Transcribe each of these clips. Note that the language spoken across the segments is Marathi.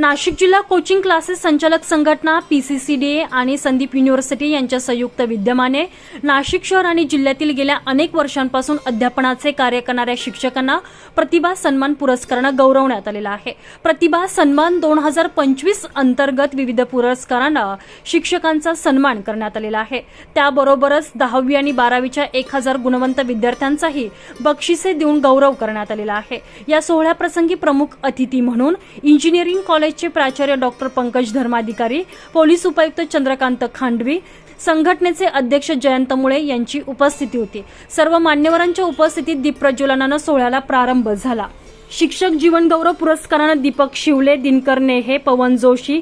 नाशिक जिल्हा कोचिंग क्लासेस संचालक संघटना पीसीसीडीए आणि संदीप युनिव्हर्सिटी यांच्या संयुक्त विद्यमाने नाशिक शहर आणि जिल्ह्यातील गेल्या अनेक वर्षांपासून अध्यापनाचे कार्य करणाऱ्या शिक्षकांना प्रतिभा सन्मान पुरस्कारानं गौरवण्यात आलेला आहे. प्रतिभा सन्मान दोन हजार पंचवीस अंतर्गत विविध पुरस्कारांना शिक्षकांचा सन्मान करण्यात आलेला आहे. त्याबरोबरच दहावी आणि बारावीच्या एक हजार गुणवंत विद्यार्थ्यांचाही बक्षिसे देऊन गौरव करण्यात आलेला आहे. या सोहळ्याप्रसंगी प्रमुख अतिथी म्हणून इंजिनिअरिंग कॉलेज कॉलेजचे प्राचार्य डॉक्टर पंकज धर्माधिकारी पोलीस उपायुक्त चंद्रकांत खांडवी संघटनेचे अध्यक्ष जयंत मुळे यांची उपस्थिती होती. सर्व मान्यवरांच्या उपस्थितीत दीपप्रज्वलनानं सोहळ्याला प्रारंभ झाला. शिक्षक जीवन गौरव पुरस्कारानं दीपक शिवले दिनकर नेहे पवन जोशी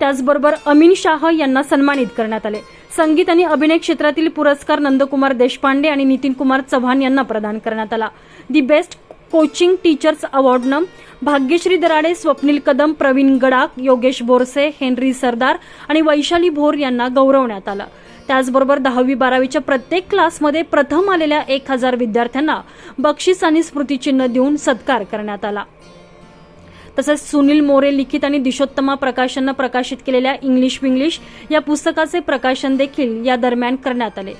त्याचबरोबर अमीन शाह यांना सन्मानित करण्यात आले. संगीत आणि अभिनय क्षेत्रातील पुरस्कार नंदकुमार देशपांडे आणि नितीन कुमार चव्हाण यांना प्रदान करण्यात आला. दी बेस्ट कोचिंग टीचर्स अवॉर्डनं भाग्यश्री दराडे स्वप्नील कदम प्रवीण गडाख योगेश बोरसे हेनरी सरदार आणि वैशाली भोर यांना गौरवण्यात आलं. त्याचबरोबर दहावी बारावीच्या प्रत्येक क्लासमध्ये प्रथम आलेल्या एक हजार विद्यार्थ्यांना बक्षीस आणि स्मृतिचिन्ह देऊन सत्कार करण्यात आला. तसेच सुनील मोरे लिखित आणि दिशोत्तमा प्रकाशननं प्रकाशित केलेल्या इंग्लिश विंग्लिश या पुस्तकाचे प्रकाशन देखील या दरम्यान करण्यात आले.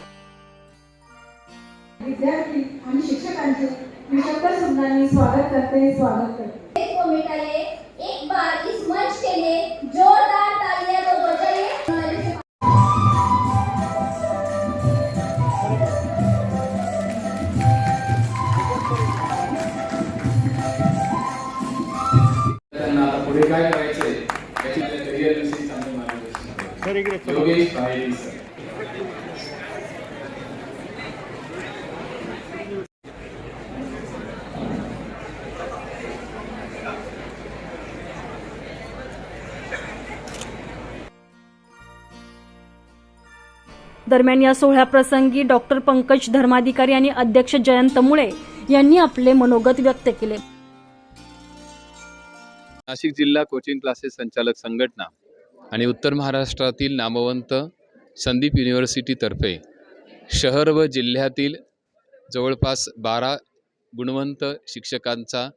विद्यार्थी आणि शिक्षकांचे मी शब्द सुंदरांनी स्वागत करते स्वागत करते. एक को मिटाइए एक बार इस मंच के लिए जोरदार तालियां तो बजाइए. पुढे काय करायचंय याची करिअर विषयी चांगलं मार्गदर्शन. योगेश पाहेरी सर. दरम्यान या सोहळ्याप्रसंगी डॉक्टर पंकज धर्माधिकारी आणि अध्यक्ष जयंत मुळे यांनी आपले मनोगत व्यक्त केले. नाशिक जिल्हा कोचिंग क्लासेस संचालक संघटना आणि उत्तर महाराष्ट्रातील नामवंत संदीप युनिव्हर्सिटीतर्फे शहर व जिल्ह्यातील जवळपास बारा गुणवंत शिक्षकांचा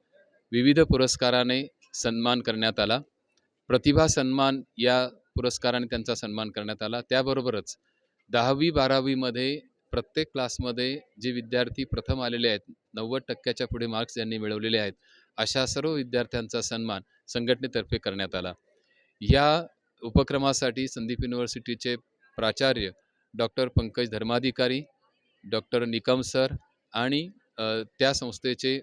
विविध पुरस्काराने सन्मान करण्यात आला. प्रतिभा सन्मान या पुरस्काराने त्यांचा सन्मान करण्यात आला. त्याबरोबरच दहावी बारावीमध्ये प्रत्येक क्लासमध्ये जे विद्यार्थी प्रथम आलेले आहेत नव्वद टक्क्याच्या पुढे मार्क्स ज्यांनी मिळवलेले आहेत अशा सर्व विद्यार्थ्यांचा सन्मान संघटनेतर्फे करण्यात आला. या उपक्रमासाठी संदीप युनिव्हर्सिटीचे प्राचार्य doctor Pankaj Dharmadhikari doctor Nikam sir आणि त्या संस्थेचे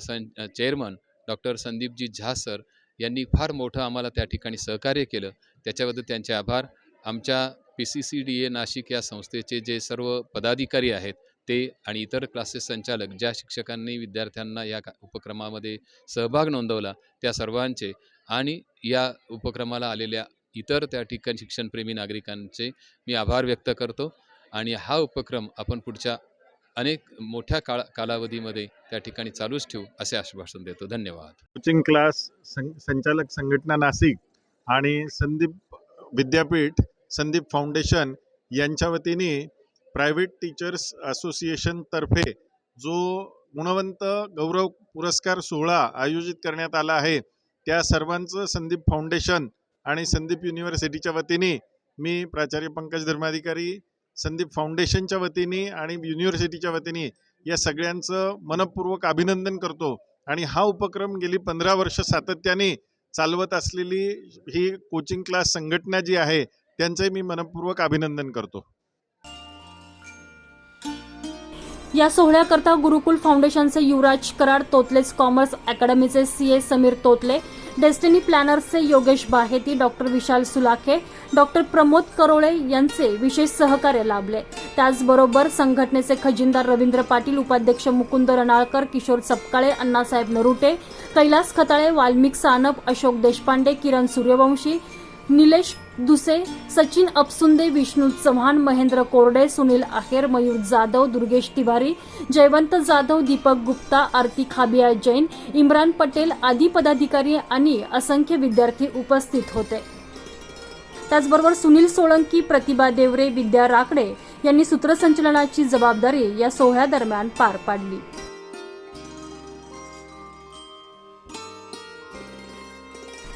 सं चेअरमन डॉक्टर संदीपजी झा सर यांनी फार मोठं आम्हाला त्या ठिकाणी सहकार्य केलं. त्याच्याबद्दल त्यांचे आभार. आमच्या P C C D A Nashik या संस्थेचे जे सर्व पदाधिकारी आहेत ते आणि इतर क्लासेस संचालक ज्या शिक्षकांनी विद्यार्थ्यांना या का- उपक्रमामध्ये सहभाग नोंदवला त्या सर्वांचे आणि या उपक्रमाला आलेल्या इतर त्या ठिकाणी शिक्षणप्रेमी नागरिकांचे मी आभार व्यक्त करतो आणि हा उपक्रम आपण पुढच्या अनेक मोठ्या काळ कालावधीमध्ये त्या ठिकाणी चालूच ठेवू असे आश्वासन देतो. धन्यवाद. कोचिंग क्लास सं संचालक संघटना नाशिक आणि संदीप विद्यापीठ संदीप फाउंडेशन यांच्या वतीने प्रायव्हेट टीचर्स असोसिएशनतर्फे जो गुणवंत गौरव पुरस्कार सोहळा आयोजित करण्यात आला आहे त्या सर्वांचं संदीप फाउंडेशन आणि संदीप युनिव्हर्सिटीच्या वतीने मी प्राचार्य पंकज धर्माधिकारी संदीप फाउंडेशनच्या वतीने आणि युनिव्हर्सिटीच्या वतीने या सगळ्यांचं मनपूर्वक अभिनंदन करतो. आणि हा उपक्रम गेली पंधरा वर्ष सातत्याने चालवत असलेली ही कोचिंग क्लास संघटना जी आहे त्यांचंही मी मनपूर्वक अभिनंदन करतो. या सोहळ्याकरता गुरुकुल फाउंडेशनचे युवराज कराड तोतलेच commerce अकॅडमीचे C A Sameer Totle destiny प्लॅनर्सचे Yogesh Baheti doctor Vishal Sulakhe doctor Pramod Karole यांचे विशेष सहकार्य लाभले. त्याचबरोबर संघटनेचे खजिनदार रवींद्र पाटील उपाध्यक्ष मुकुंद रणाळकर किशोर सपकाळे अण्णासाहेब नरुटे कैलास खताळे वाल्मिक सानप अशोक देशपांडे किरण सूर्यवंशी निलेश दुसे सचिन अपसुंदे विष्णू चव्हाण महेंद्र कोरडे सुनील आहेर मयूर जाधव दुर्गेश तिवारी जयवंत जाधव दीपक गुप्ता आरती खाबिया जैन इम्रान पटेल आदी पदाधिकारी आणि असंख्य विद्यार्थी उपस्थित होते. त्याचबरोबर सुनील सोळंकी प्रतिभा देवरे विद्या राकडे यांनी सूत्रसंचलनाची जबाबदारी या सोहळ्यादरम्यान पार पाडली.